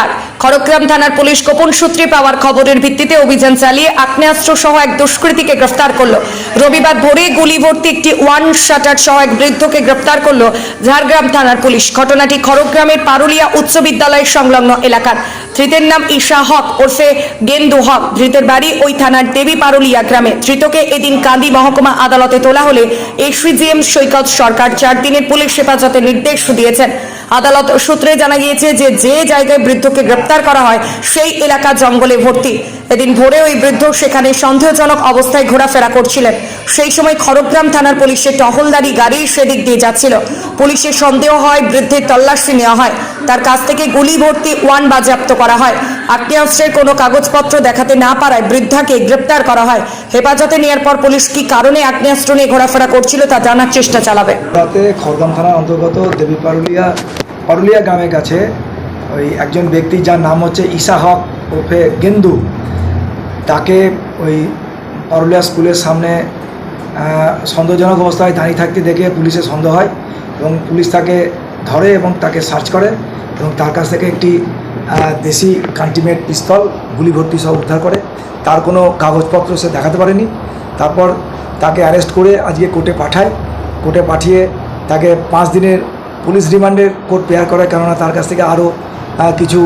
গ্রেফতার খড়গ্রাম থানার পুলিশ গোপন সূত্রে পাওয়ার খবরের ভিত্তিতে অভিযান চালিয়ে আগ্নেয়াস্ত্র সহ এক দুষ্কৃতীকে গ্রেফতার করল। রবিবার ভোরে গুলি ভর্তি একটি ওয়ান শাটার সহ এক বৃদ্ধকে গ্রেফতার করল ঝাড়গ্রাম থানার পুলিশ। ঘটনাটি খড়গ্রামের পারুলিয়া উচ্চ বিদ্যালয়ের সংলগ্ন এলাকার। ধৃতের নাম ঈশা হক ওরফে গেন্দু হক। ধৃতের বাড়ি ওই থানার দেবী পারুলিয়া গ্রামে। ধৃতকে এদিন কান্দি মহকুমা আদালতে তোলা হলে এসিজিএম সৈকত সরকার চার দিনের পুলিশ হেফাজতে নির্দেশ দিয়েছেন। আদালত সূত্রে জানা গিয়েছে যে যে জায়গায় বৃদ্ধকে গ্রেপ্তার করা হয়, সেই এলাকা জঙ্গলে ভর্তি। এদিন ভোরে ওই বৃদ্ধ সেখানে সন্দেহজনক অবস্থায় ঘোরাফেরা করছিলেন। সেই সময় খড়গ্রাম থানার পুলিশের টহলদারি গাড়ি সেদিক দিয়ে যাচ্ছিল। পুলিশের সন্দেহ হয় বৃদ্ধের তল্লাশি নেওয়া হয়। তার কাছ থেকে গুলি ভর্তি ওয়ান বাজেয়াপ্ত করা হয়। আগ্নেয়াস্ত্রের কোনো কাগজপত্র দেখাতে না পারায় বৃদ্ধাকে গ্রেপ্তার করা হয়। হেফাজতে নেওয়ার পর পুলিশ কি কারণে আগ্নেয়াস্ত্র নিয়ে ঘোরাফেরা করছিল তা জানার চেষ্টা চালাবে। রাতে খড়গাম থানার অন্তর্গত দেবী পারুলিয়া গ্রামের কাছে ওই একজন ব্যক্তি যার নাম হচ্ছে ঈশা হক ওরফে গেন্দু, তাকে ওই পারুলিয়া স্কুলের সামনে সন্দেহজনক অবস্থায় দাঁড়িয়ে থাকতে দেখে পুলিশের সন্দেহ হয় এবং পুলিশ তাকে ধরে এবং তাকে সার্চ করে এবং তার কাছ থেকে একটি দেশি কান্টিমেট পিস্তল, গুলি ভর্তি সব উদ্ধার করে। তার কোনো কাগজপত্র সে দেখাতে পারেনি। তারপর তাকে অ্যারেস্ট করে আজকে কোর্টে পাঠায়। কোর্টে পাঠিয়ে তাকে পাঁচ দিনের পুলিশ রিমান্ডের কোর্ট পেয়ার করায় কেননা তার কাছ থেকে আরও কিছু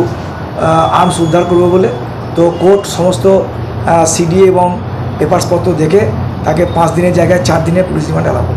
আর্মস উদ্ধার করবে বলে তো কোর্ট সমস্ত সিডি এবং পেপারসপত্র দেখে তাকে পাঁচ দিনের জায়গায়, চার দিনে পুলিশ রিমান্ডে করে।